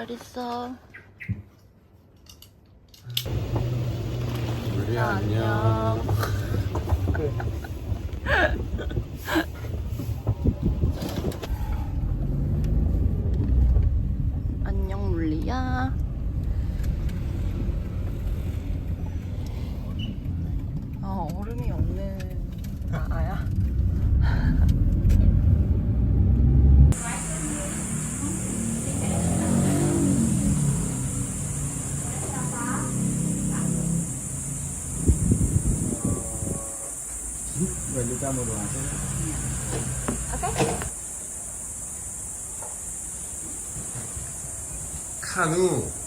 잘 있어. 우리 안녕. 안녕 물리야. 아 얼음이 없는 아 아야. Một đồ ăn 카누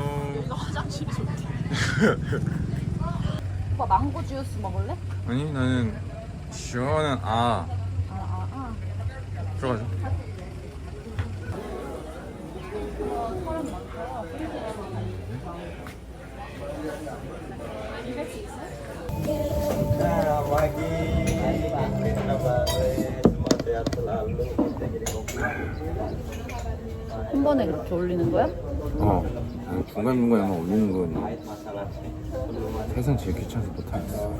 카푸치노. 이거 화장실이 좋대. 오빠 망고 주스 먹을래? 아니 나는 시원한 아 아, 아, 아. 들어가자. 사람 많다. Selamat pagi. Kita balik. Semua sehat selalu. Kita jadi kopi. 한 번에 그렇게 올리는 거야? 어. 중간 중간에만 올리는 건 세상 제일 귀찮아서 못하겠어.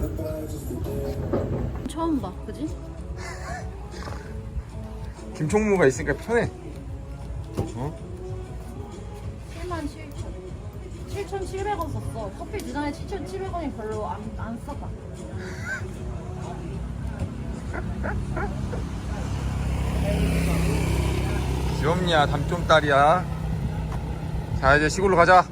처음 봐, 그지? 김총무가 있으니까 편해. 어? 7만 7천. 7,700원 썼어. 커피 두 잔에 7,700원이 별로 안, 안 써봐. 귀엽냐 담좀딸이야. 자 이제 시골로 가자.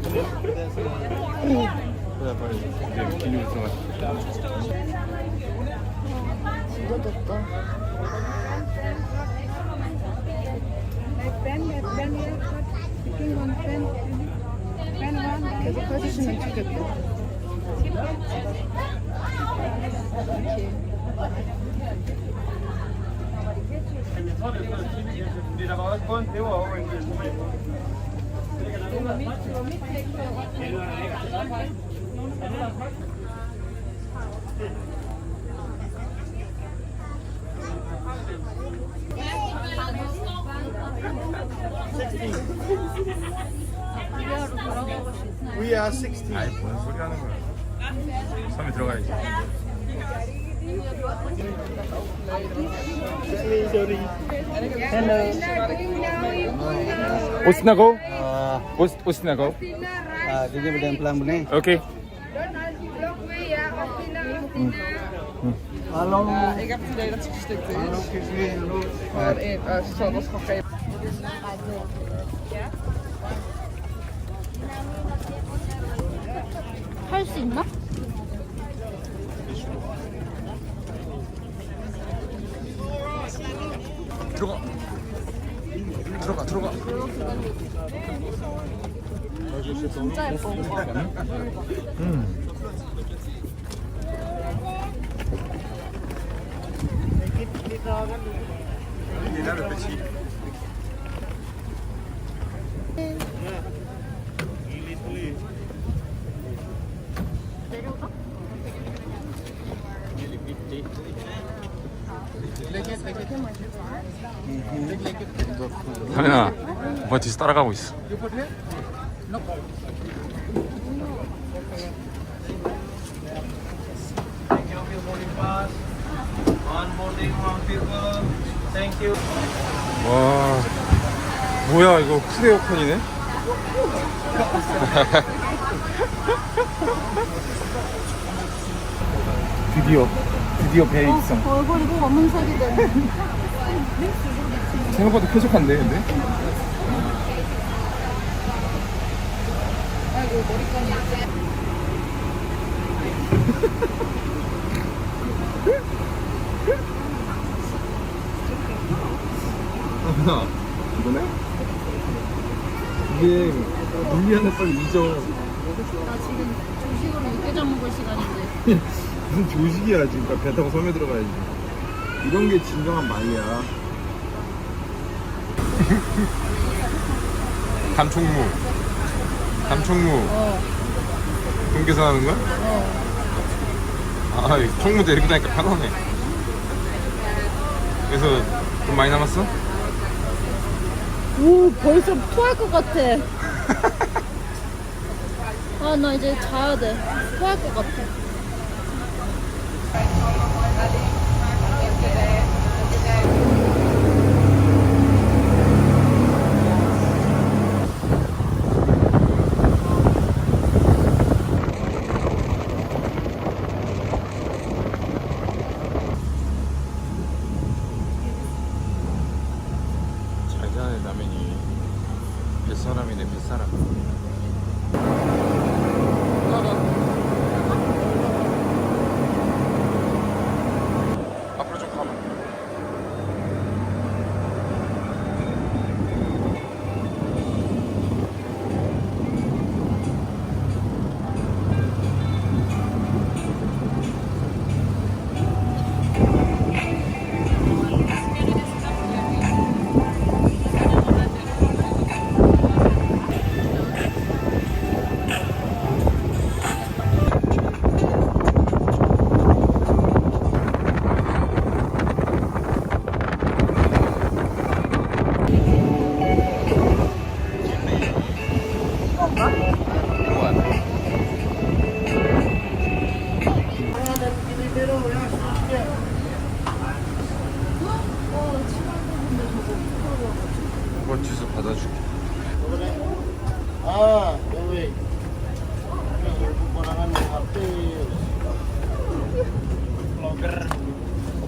그래 빨리 이제 기념 들어가 진짜 덥다. 계속 해주시면 좋겠고. We are 16. 아이 뭔 소리 하는 거야 섬에 들어가야지 Sorry. 오스 Uh, 오스나고 uh, jadi berdaya pelan benih. 오케이 Hallo. Ik heb het idee dat ze gestikt is. Maar uh, ze zal dat gewoon geven. 할수 있나? 들어가. 들어가 들어가. 진짜 예뻐. 음. 내 하민아, 오빠 뒤에서 따라가고 있어. 와, 뭐야 이거 푸드에어컨이네? 드디어 드디어 배에 입성. 얼굴이 꼭 없는 색이 돼. 생각보다 쾌적한데 근데? 아, 이거네? 이게 물리안에 빨리 잊어. 나 지금 조식으로 육개장 먹을 시간인데. 무슨 조식이야 지금 배 타고 섬에 들어가야지. 이런 게 진정한 마이야. 감총무. 감총무. 어. 돈 계산하는 거야? 어. 아, 이 총무 데리고 다니까 편하네. 그래서 돈 많이 남았어? 오 벌써 토할 것 같아. 아 나 이제 자야 돼. 토할 것 같아. 잘 자네 라면이 뱃 사람이네 뱃사람.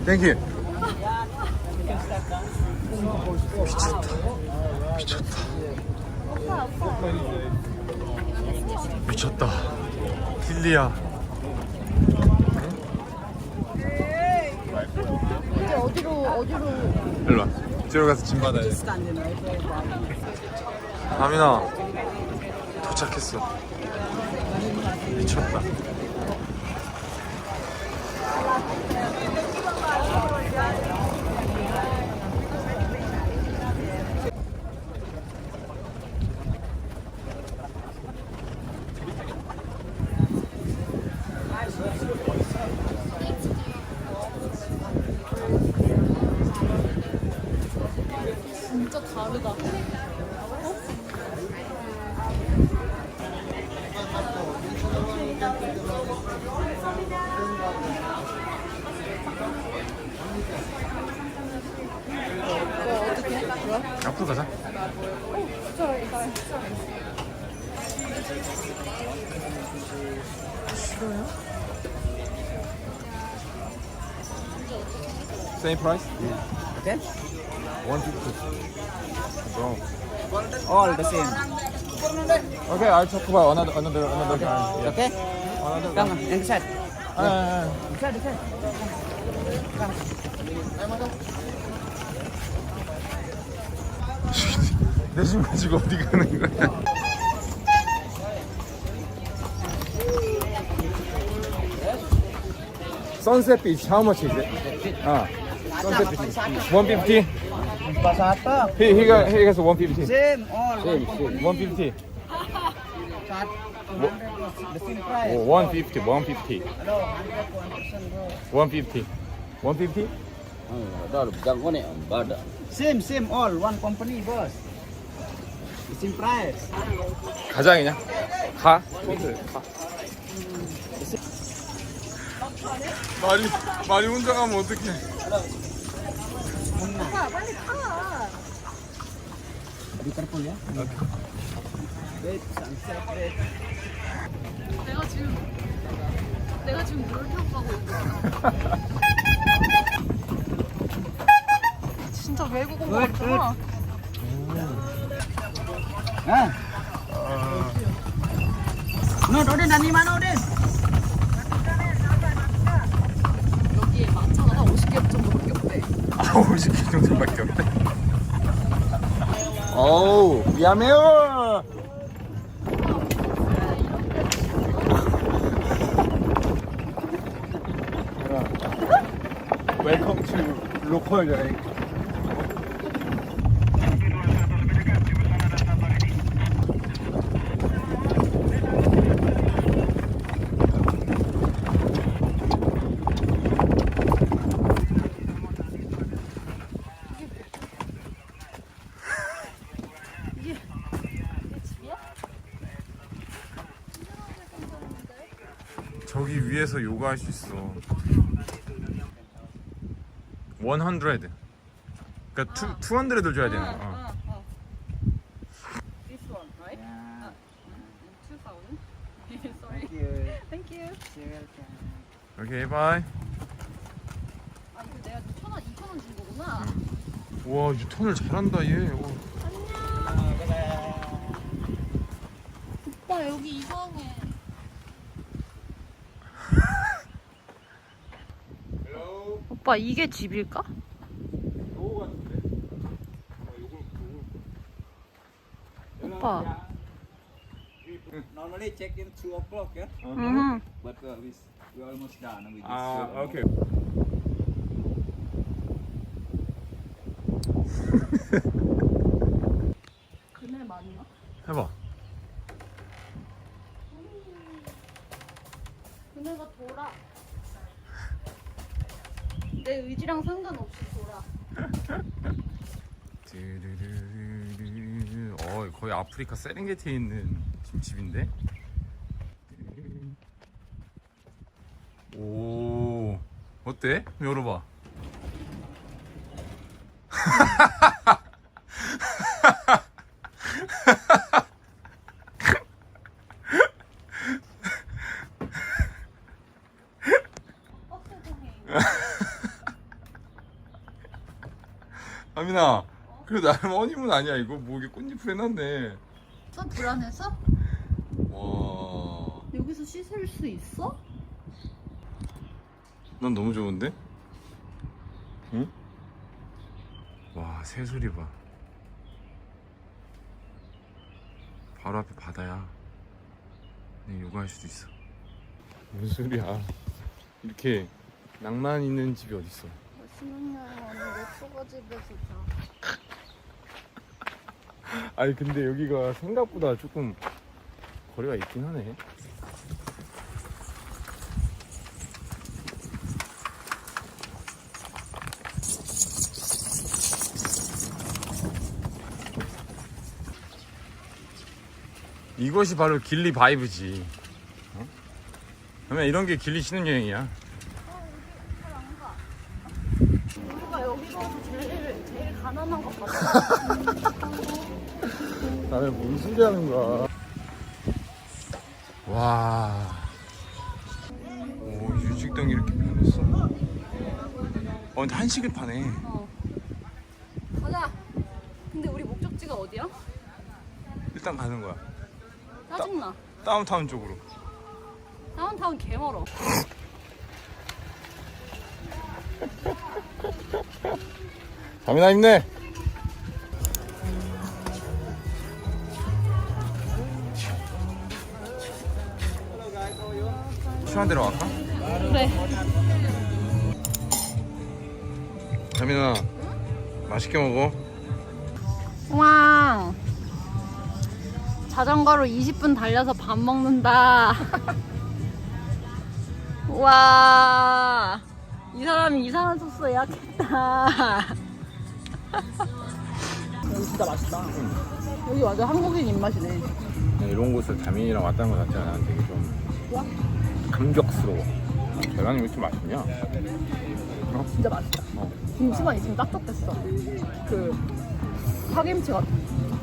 땡큐. 미쳤다. 미쳤다. 미쳤다. 딜리야. 이제 어디로 어디로 일로 와. 뒤로 가서 짐 받아야 돼. 아민아. 도착했어. 미쳤다. 진짜 다르다. 뭐 어떻게 해? 그럼? 앞으로 가자. 저 이거 싫어요? Same price? Okay? 150. Bro. All the same. Okay, I'll talk about another another another guy. Yeah. Okay? Another Come on, inside. 아, 아, 아. Inside, inside. 내 집 가지고 어디 가는 거야? Sunset Beach, how much is it? Ah, Sunset Beach, 150. Pasata. He he got he has 150. Same, all. Same, same. 150. Start 200 the same price. Oh, 150, 150, Hello, 100 1% bro. 150, 150. Same, same, all. One company, boss. 가자 그냥. 가. 가. 말이 말이 혼자 가면 어떡해? 내가 지금 내가 지금 물 타고 가고 있어. 진짜 외국어 굿, 같구나. Ah. Odin, mana Odin? 여기에 마차가 한 50개 정도밖에 없대. 아, 50개 정도밖에 없대. 어우, 미안해요. 웰컴 투 로컬 여행. 저기 위에서 요가 할 수 있어. 100. 그러니까 투, 200을 줘야 되는 거. 어. 어. This one, right? Yeah. 2000. Sorry. Thank you. Thank you. You're welcome. 오케이, 바이. 아 이거 내가 2,000원, 2,000원 준 거구나. 와, 유턴을 잘한다 얘. 와. 오빠 여기 이상해. 오빠 이게 집일까? 요거 같은데? 어, 요걸 요걸. 오빠. Normally check in 2 o'clock, yeah? 음. But uh, we, we're almost done with this. 아, uh, 오케이. 그네 맞나? 해봐. 그네가 돌아. 내 의지랑 상관없이 돌아. 드르르르르. 어, 거의 아프리카 세렝게티에 있는 집인데. 오, 어때? 열어봐. 어, 세상에. 아민아, 그래 나름 어니문 아니야 이거 뭐 이게 꽃잎을 해놨네. 너 불안해서? 와, 여기서 씻을 수 있어? 난 너무 좋은데? 응? 와, 새소리 봐. 바로 앞에 바다야. 내 요가할 수도 있어. 무슨 소리야? 이렇게 낭만 있는 집이 어딨어? 신혼여행 왔는데 초가 집에서 자. 아니 근데 여기가 생각보다 조금 거리가 있긴 하네. 이것이 바로 길리 바이브지. 어? 그러면 이런 게 길리 신혼여행이야. 우리가 여기서 제일 제일 가난한 것 같아. 나는 뭔 소리 하는 거야. 와. 오, 유직동이 이렇게 변했어. 어 근데 한식을 파네 어. 가자. 근데 우리 목적지가 어디야? 일단 가는 거야 짜증나. 다운타운 쪽으로 다운타운 개 멀어. 자민아 힘내 시간 데로 갈까? 그래. 자민아 맛있게 먹어 왕. 자전거로 20분 달려서 밥 먹는다. 와. 이 사람이 이상한 소스 예약했다. 여기 진짜 맛있다. 여기 완전 한국인 입맛이네. 이런 곳을 자민이랑 왔다는 것 자체가 나는 되게 좀 감격스러워 계란이 왜 이렇게 맛있냐? 진짜 맛있다. 어. 김치만 있으면 딱딱했어. 그 파김치 같은.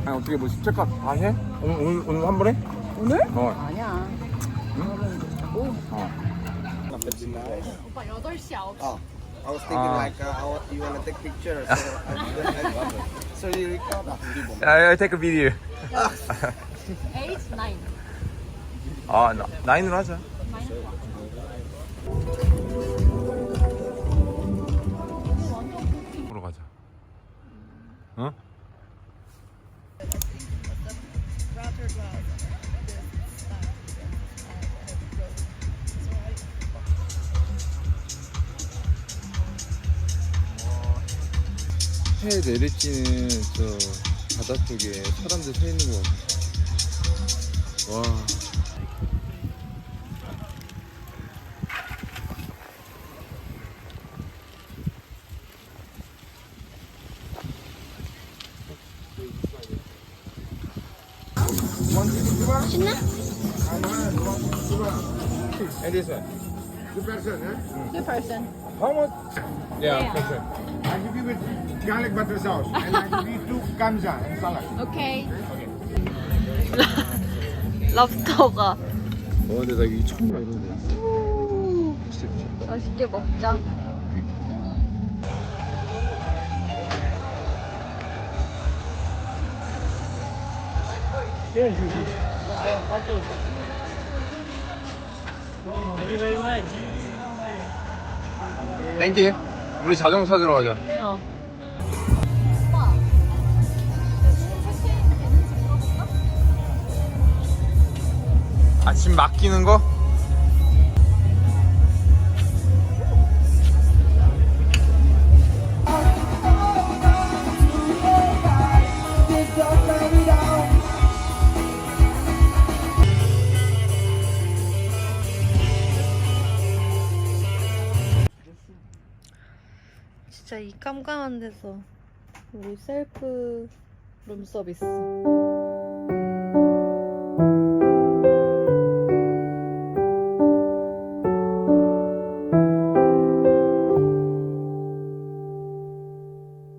아니 어떻게 뭐 십체값 다 해? 오늘, 오늘, 오늘 한 번에? 오늘? 어. 아니야. 오늘은 자고. 어. 오빠 8시 9시. Oh, I was thinking Ah. like uh, I want, you wanna take picture, so I, so you record. I, I take a video 8, 9. 아 나, 나인으로 하자 보러 가자 어? 해 내리쬐는 저 바다 쪽에 사람들 서 있는 것 같아. 와. And this one. Two person, huh? 2%. How much? Yeah, Yeah. person. I give you with garlic butter sauce. and I give you two kamza and salad. 오케이. 랍스터가. 어, 근데 나 이게 처음 봐, 이런 거. 맛있게 먹자. 땡큐. 우리 자전거 찾으러 가자. 어. 아침 맡기는 거? 깜깜한 데서 우리 셀프 룸 서비스.